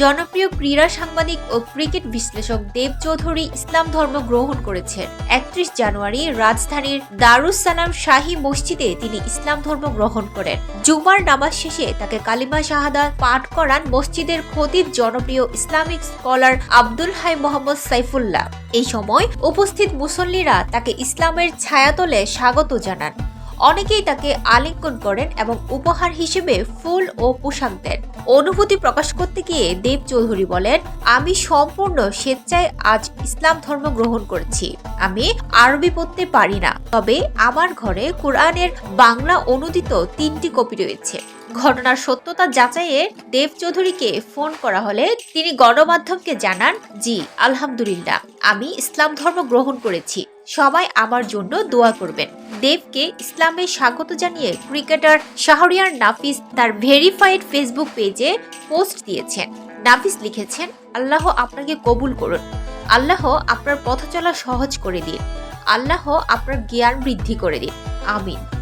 জনপ্রিয় ক্রীড়া সাংবাদিক ও ক্রিকেট বিশ্লেষক দেব চৌধুরী ইসলাম ধর্ম গ্রহণ করেছেন। একত্রিশ জানুয়ারি রাজধানীর দারুস সালাম শাহী মসজিদে তিনি ইসলাম ধর্ম গ্রহণ করেন। জুমার নামাজ শেষে তাকে কালিমা শাহাদা পাঠ করান মসজিদের খতিব জনপ্রিয় ইসলামিক স্কলার আব্দুল হাই মোহাম্মদ সাইফুল্লাহ। এই সময় উপস্থিত মুসল্লিরা তাকে ইসলামের ছায়াতলে স্বাগত জানান। অনেকেই তাকে আলিঙ্গন করেন এবং উপহার হিসেবে ফুল ও পোশাক দেন। অনুভূতি প্রকাশ করতে গিয়ে দেব চৌধুরী বলেন, আমি সম্পূর্ণ স্বেচ্ছায় আজ ইসলাম ধর্ম গ্রহণ করেছি। আমি আরবি পড়তে পারি না। তবে আমার ঘরে কোরআনের বাংলা অনুদিত তিনটি কপি রয়েছে। ঘটনার সত্যতা যাচাইয়ে দেব চৌধুরীকে ফোন করা হলে তিনি গণমাধ্যমকে জানান, জি, আলহামদুলিল্লাহ, আমি ইসলাম ধর্ম গ্রহণ করেছি। সবাই আমার জন্য দোয়া করবেন। দেবকে ইসলামে স্বাগত জানিয়ে ক্রিকেটার শাহরিয়ার নাফিস তার ভেরিফাইড ফেসবুক পেজে পোস্ট দিয়েছেন। নাফিস লিখেছেন, আল্লাহ আপনাকে কবুল করুন। আল্লাহ আপনার পথ চলা সহজ করে দিন। আল্লাহ আপনার জ্ঞান বৃদ্ধি করে দিন। আমিন।